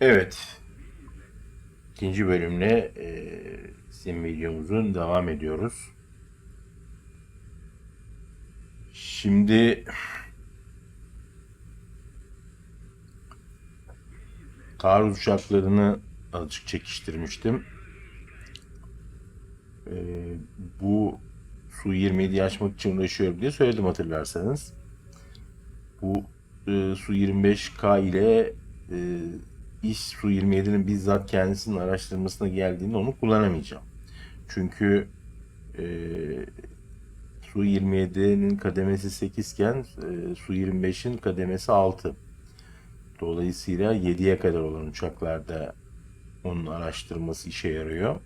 Evet. İkinci bölümle e, sim videomuzun devam ediyoruz. Şimdi taarruz uçaklarını azıcık çekiştirmiştim. E, bu Su-27'yi açmak için uğraşıyorum diye söyledim hatırlarsanız. Bu e, Su-25K ile e, iş Su-27'nin bizzat kendisinin araştırmasına geldiğinde onu kullanamayacağım. Çünkü e, Su-27'nin kademesi 8 iken e, Su-25'in kademesi 6. Dolayısıyla 7'ye kadar olan uçaklarda onun araştırması işe yarıyor.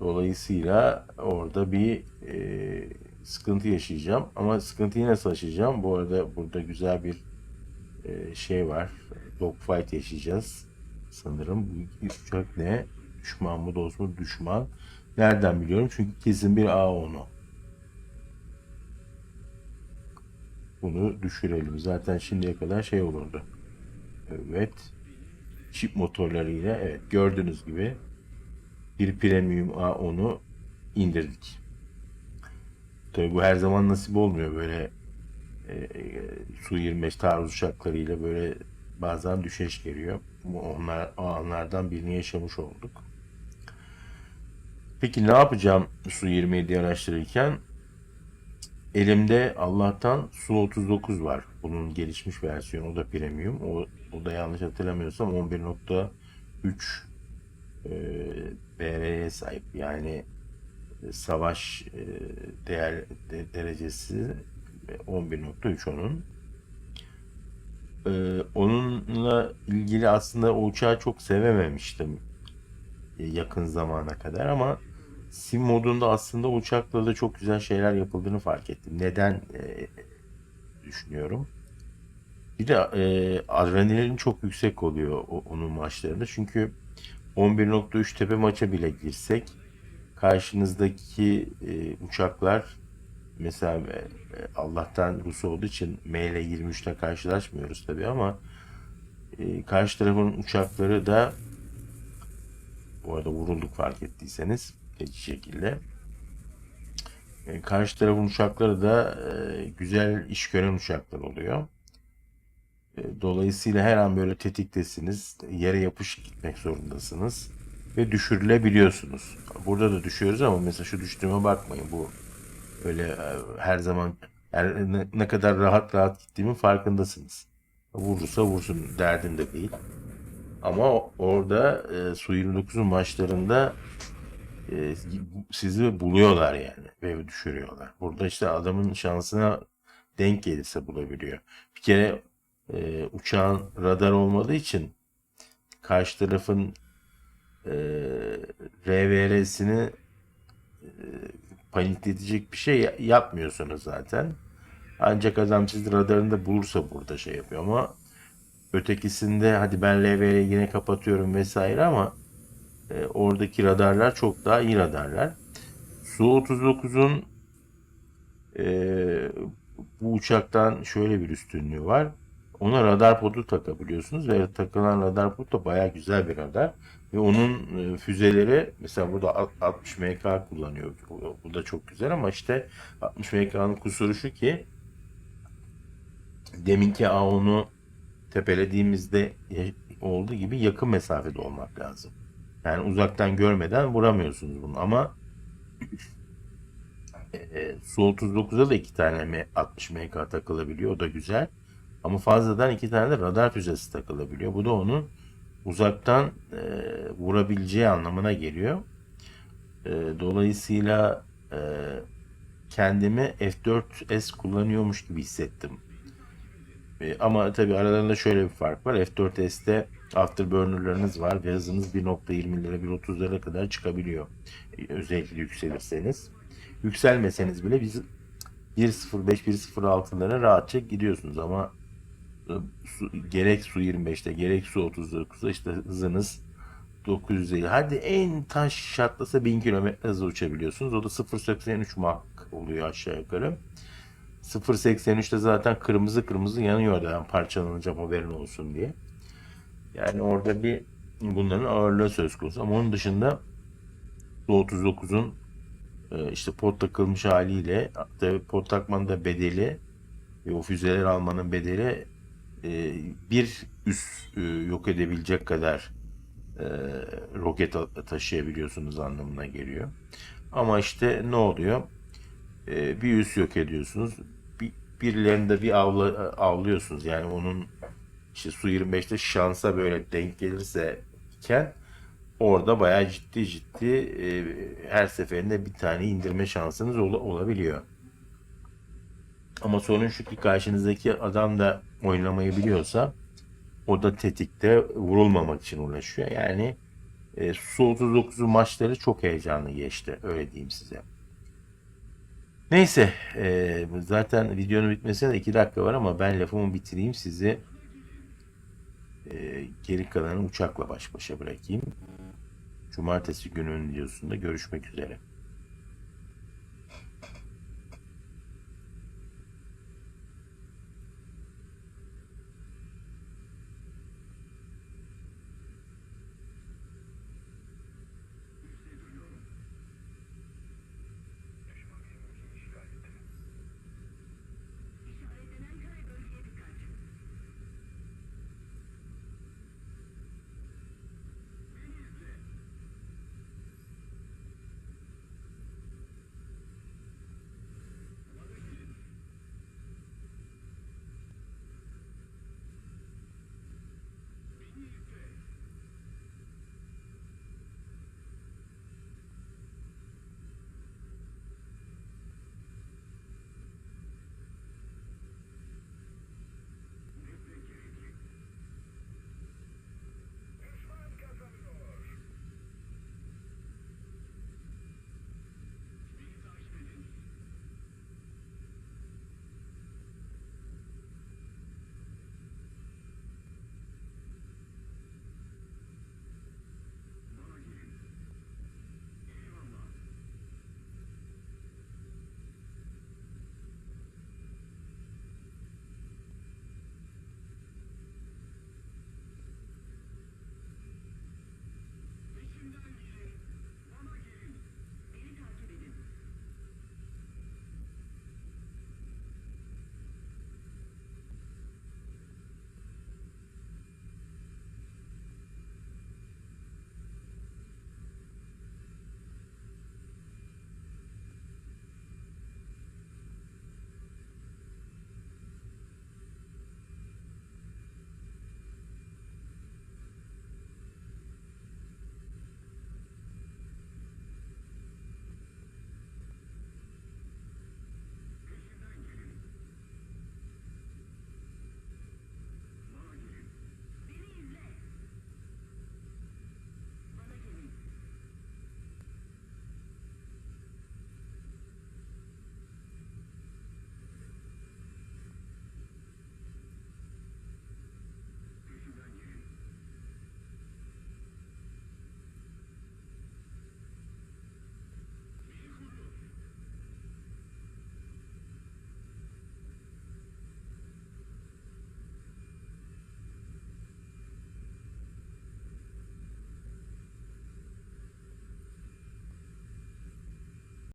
Dolayısıyla orada bir e, sıkıntı yaşayacağım. Ama sıkıntıyı nasıl yaşayacağım? Bu arada burada güzel bir e, şey var. Dogfight yaşayacağız. Sanırım bu uçak ne? Düşman mı dost mu? Düşman. Nereden biliyorum? Çünkü kesin bir A10'u. Bunu düşürelim. Zaten şimdiye kadar şey olurdu. Evet. Çip motorlarıyla evet gördüğünüz gibi bir premium A10'u indirdik. Tabii bu her zaman nasip olmuyor böyle e, e, Su-25 taarruz uçaklarıyla böyle bazen düşeş geliyor. Onlar anlardan birini yaşamış olduk. Peki ne yapacağım Su-27'yi araştırırken? Elimde Allah'tan Su-39 var. Bunun gelişmiş versiyonu. O da premium. O, o da yanlış hatırlamıyorsam 11.3 e, BR'ye sahip. Yani e, savaş e, değer de- derecesi 11.3 onun. Ee, onunla ilgili aslında o uçağı çok sevememiştim e, yakın zamana kadar ama sim modunda aslında uçakla da çok güzel şeyler yapıldığını fark ettim. Neden e, düşünüyorum. Bir de e, adrenalin çok yüksek oluyor o- onun maçlarında. Çünkü 11.3 tepe maça bile girsek karşınızdaki e, uçaklar mesela e, Allah'tan Rus olduğu için ML-23'te karşılaşmıyoruz tabii ama e, karşı tarafın uçakları da bu arada vurulduk fark ettiyseniz feci şekilde. E, karşı tarafın uçakları da e, güzel iş gören uçaklar oluyor. E, Dolayısıyla her an böyle tetiktesiniz. Yere yapış gitmek zorundasınız. Ve düşürülebiliyorsunuz. Burada da düşüyoruz ama mesela şu düştüğüme bakmayın. Bu öyle e, her zaman yani ne, kadar rahat rahat gittiğimin farkındasınız. Vurursa vursun derdinde değil. Ama orada e, Su 29'un maçlarında e, sizi buluyorlar yani ve düşürüyorlar. Burada işte adamın şansına denk gelirse bulabiliyor. Bir kere e, uçağın radar olmadığı için karşı tarafın e, RVR'sini panikletecek bir şey ya- yapmıyorsunuz zaten. Ancak adam sizi radarında bulursa burada şey yapıyor ama ötekisinde hadi ben LVR'yi yine kapatıyorum vesaire ama e, oradaki radarlar çok daha iyi radarlar. Su-39'un e, bu uçaktan şöyle bir üstünlüğü var. Ona radar podu takabiliyorsunuz ve takılan radar podu da bayağı güzel bir radar. Ve onun e, füzeleri mesela burada alt- 60 MK kullanıyor. Bu, da çok güzel ama işte 60 MK'nın kusuru şu ki deminki A10'u tepelediğimizde olduğu gibi yakın mesafede olmak lazım. Yani uzaktan görmeden vuramıyorsunuz bunu ama e, Su-39'a da iki tane M- 60 MK takılabiliyor. O da güzel. Ama fazladan iki tane de radar füzesi takılabiliyor. Bu da onun uzaktan e, vurabileceği anlamına geliyor. E, dolayısıyla e, kendimi F4S kullanıyormuş gibi hissettim. E, ama tabii aralarında şöyle bir fark var. F4S'te afterburner'larınız var ve hızınız 1.20'lere 1.30'lara kadar çıkabiliyor. E, özellikle yükselirseniz. Yükselmeseniz bile biz 1.05 1.06'lara rahatça gidiyorsunuz ama su, gerek su 25'te gerek su 39'da işte hızınız 950. Hadi en taş şatlasa 1000 km hızla uçabiliyorsunuz. O da 0.83 Mach oluyor aşağı yukarı. 0.83'te zaten kırmızı kırmızı yanıyor da ben parçalanacağım haberin olsun diye. Yani orada bir bunların ağırlığı söz konusu. Ama onun dışında Su-39'un e, işte pot takılmış haliyle tabii pot takmanın da bedeli ve o füzeleri almanın bedeli e, bir üs e, yok edebilecek kadar e, roket taşıyabiliyorsunuz anlamına geliyor. Ama işte ne oluyor? E, bir üs yok ediyorsunuz. Bir, birilerini de bir avla, avlıyorsunuz. Yani onun işte Su-25'te şansa böyle denk gelirse iken orada bayağı ciddi ciddi e, her seferinde bir tane indirme şansınız ola- olabiliyor. Ama sorun şu ki karşınızdaki adam da oynamayı biliyorsa o da tetikte vurulmamak için uğraşıyor. Yani e, Su-39'u maçları çok heyecanlı geçti. Öyle diyeyim size. Neyse e, zaten videonun bitmesine de 2 dakika var ama ben lafımı bitireyim sizi e, geri kalanı uçakla baş başa bırakayım. Cumartesi gününün videosunda görüşmek üzere.